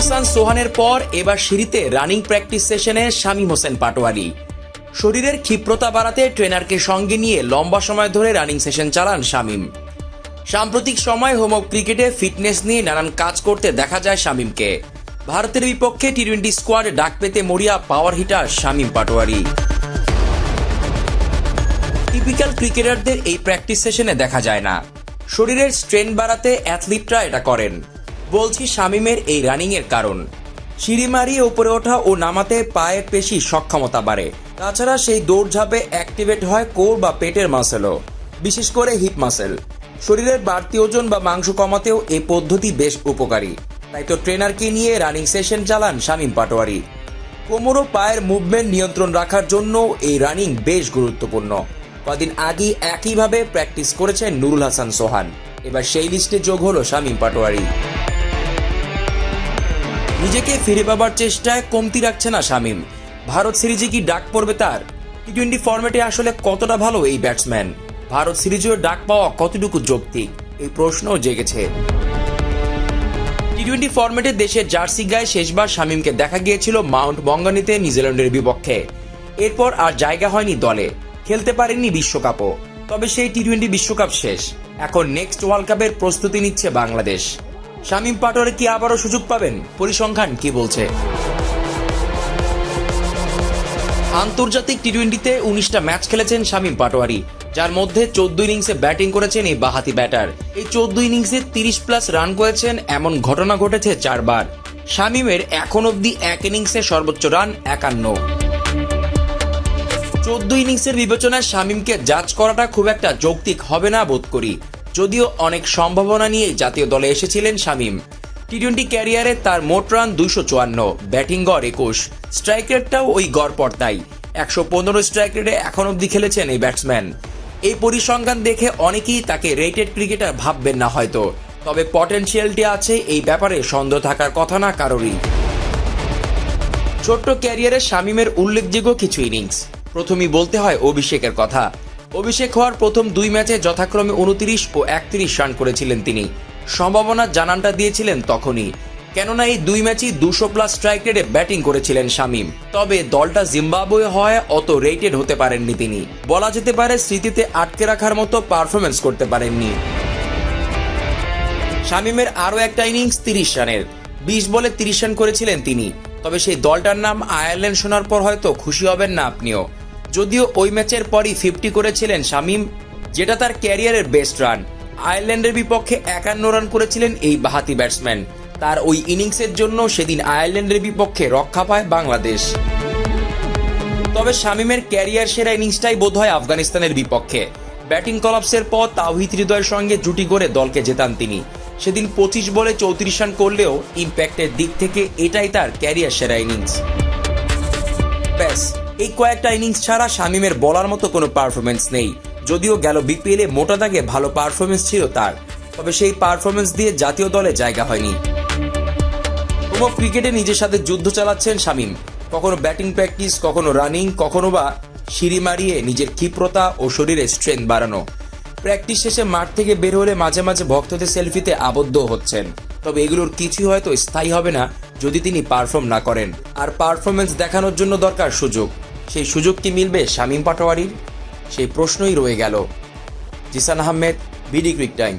হাসান সোহানের পর এবার সিঁড়িতে রানিং প্র্যাকটিস সেশনে শামীম হোসেন পাটোয়ারি। শরীরের ক্ষিপ্রতা বাড়াতে ট্রেনারকে সঙ্গে নিয়ে লম্বা সময় ধরে রানিং সেশন চালান শামীম। সাম্প্রতিক সময় হোম ক্রিকেটে ফিটনেস নিয়ে নানান কাজ করতে দেখা যায় শামীমকে। ভারতের বিপক্ষে টি টোয়েন্টি স্কোয়াডে ডাক পেতে মরিয়া power hitter Shamim Patwari. Typical ক্রিকেটারদের এই প্র্যাকটিস সেশনে দেখা যায় না। শরীরের স্ট্রেন বাড়াতে অ্যাথলিটরা এটা করেন। বলছি শামিমের এই রানিং এর কারণ। সিঁড়ি মারিয়ে উপরে ওঠা ও নামাতে পায়ের পেশি সক্ষমতা বাড়ে। তাছাড়া সেই দৌড়ঝাঁপে অ্যাক্টিভেট হয় কোর বা পেটের মাসেলও, বিশেষ করে হিপ মাসেল। শরীরের বাড়তি ওজন বা মাংস কমাতেও এই পদ্ধতি বেশ উপকারী। তাই তো ট্রেনারকে নিয়ে রানিং সেশন চালান শামীম পাটোয়ারি। কোমর ও পায়ের মুভমেন্ট নিয়ন্ত্রণ রাখার জন্য এই রানিং বেশ গুরুত্বপূর্ণ। কদিন আগেই একইভাবে প্র্যাকটিস করেছেন নুরুল হাসান সোহান। এবার সেই লিস্টে যোগ হলো শামীম পাটোয়ারি। নিজেকে ফিরে পাবার চেষ্টায় কমতি রাখছে না শামীম। ভারত সিরিজে কি ডাক পড়বে তার? টি টোয়েন্টি ফরম্যাটে আসলে কতটা ভালো এই ব্যাটসম্যান? ভারত সিরিজেও ডাক পাওয়া কতটুকু যৌক্তিক? এই প্রশ্নও জেগেছে। টি টোয়েন্টি ফরম্যাটে দেশের জার্সি গায়ে শেষবার শামীমকে দেখা গিয়েছিল মাউন্ট বঙ্গানিতে নিউজিল্যান্ডের বিপক্ষে। এরপর আর জায়গা হয়নি দলে। খেলতে পারেননি বিশ্বকাপও। তবে সেই টি টোয়েন্টি বিশ্বকাপ শেষ। এখন নেক্সট ওয়ার্ল্ড কাপের প্রস্তুতি নিচ্ছে বাংলাদেশ। শামীম পাটোয়ারি কি আবারও সুযোগ পাবেন? পরিসংখ্যান কি বলছে? আন্তর্জাতিক টি টোয়েন্টিতে উনিশটা ম্যাচ খেলেছেন শামীম পাটোয়ারি, যার মধ্যে চোদ্দ ইনিংসে ব্যাটিং করেছেন এই বাহাতি ব্যাটার। এই চোদ্দ ইনিংসে তিরিশ প্লাস রান করেছেন, এমন ঘটনা ঘটেছে চারবার। শামীমের এখন অবধি এক ইনিংসে সর্বোচ্চ রান একান্ন। চোদ্দ ইনিংসের বিবেচনায় শামীমকে জাজ করাটা খুব একটা যৌক্তিক হবে না বোধ করি। যদিও অনেক সম্ভাবনা নিয়ে জাতীয় দলে এসেছিলেন শামীম। টি টোয়েন্টি ক্যারিয়ারে তার মোট রান দুইশো চুয়ান্ন, ব্যাটিং গড় একুশ। স্ট্রাইক রেটটাও ওই গড় পর্দায়। একশো পনেরো স্ট্রাইক রেটে এখন অবধি খেলেছেন এই ব্যাটসম্যান। এই পরিসংখ্যান দেখে অনেকেই তাকে রেটেড ক্রিকেটার ভাববেন না হয়তো। তবে পটেনশিয়ালটি আছে, এই ব্যাপারে সন্দেহ থাকার কথা না কারোরই। ছোট্ট ক্যারিয়ারে শামীমের উল্লেখযোগ্য কিছু ইনিংস। প্রথমেই বলতে হয় অভিষেকের কথা। অভিষেক হওয়ার প্রথম দুই ম্যাচে যথাক্রমে উনত্রিশ ও একত্রিশ রান করেছিলেন তিনি। সম্ভাবনার জানানটা দিয়েছিলেন তখনই। কেননা এই দুই ম্যাচই দুশো প্লাস স্ট্রাইক রেটে ব্যাটিং করেছিলেন শামীম। তবে দলটা জিম্বাবুয়ে হয় অত রেটেড হতে পারেননি তিনি। বলা যেতে পারে স্মৃতিতে আটকে রাখার মতো পারফরমেন্স করতে পারেননি। শামীমের আরও একটা ইনিংস তিরিশ রানের। বিশ বলে তিরিশ রান করেছিলেন তিনি। তবে সেই দলটার নাম আয়ারল্যান্ড শোনার পর হয়তো খুশি হবেন না আপনিও। যদিও ওই ম্যাচের পরই ফিফটি করেছিলেন শামীম, যেটা তার ক্যারিয়ারের বেস্ট রান আয়ারল্যান্ডের বিপক্ষে একান্ন রান করেছিলেন এই বাহাতি ব্যাটসম্যান তার ওই ইনিংসের জন্য সেদিন আয়ারল্যান্ডের বিপক্ষে রক্ষা পায় বাংলাদেশ। তবে শামীমের ক্যারিয়ার সেরা ইনিংসটাই বোধ হয় আফগানিস্তানের বিপক্ষে। ব্যাটিং কলাপসের পর তাওহিদ হৃদয়ের সঙ্গে জুটি করে দলকে জেতান তিনি। সেদিন পঁচিশ বলে চৌত্রিশ রান করলেও ইম্প্যাক্টের দিক থেকে এটাই তার ক্যারিয়ার সেরা ইনিংস। এই কয়েকটা ইনিংস ছাড়া শামীমের বলার মতো কোনো পারফরমেন্স নেই। যদিও গেল বিপিএলে মোটা দাগে ভালো পারফরমেন্স ছিল তার। তবে সেই পারফরমেন্স দিয়ে জাতীয় দলে জায়গা হয়নি। কোনো ক্রিকেটে নিজের সাথে যুদ্ধ চালাচ্ছেন শামীম। কখনো ব্যাটিং প্র্যাকটিস কখনো রানিং কখনো বা সিঁড়ি মারিয়ে নিজের ক্ষিপ্রতা ও শরীরে স্ট্রেংথ বাড়ানো। প্র্যাকটিস শেষে মাঠ থেকে বের হলে মাঝে মাঝে ভক্তদের সেলফিতে আবদ্ধ হচ্ছেন। তবে এগুলোর কিছুই হয়তো স্থায়ী হবে না যদি তিনি পারফর্ম না করেন। আর পারফরমেন্স দেখানোর জন্য দরকার সুযোগ। সেই সুযোগ কি মিলবে শামীম পাটোয়ারির? সেই প্রশ্নই রয়ে গেল। Zisan Ahmed, BD cric time.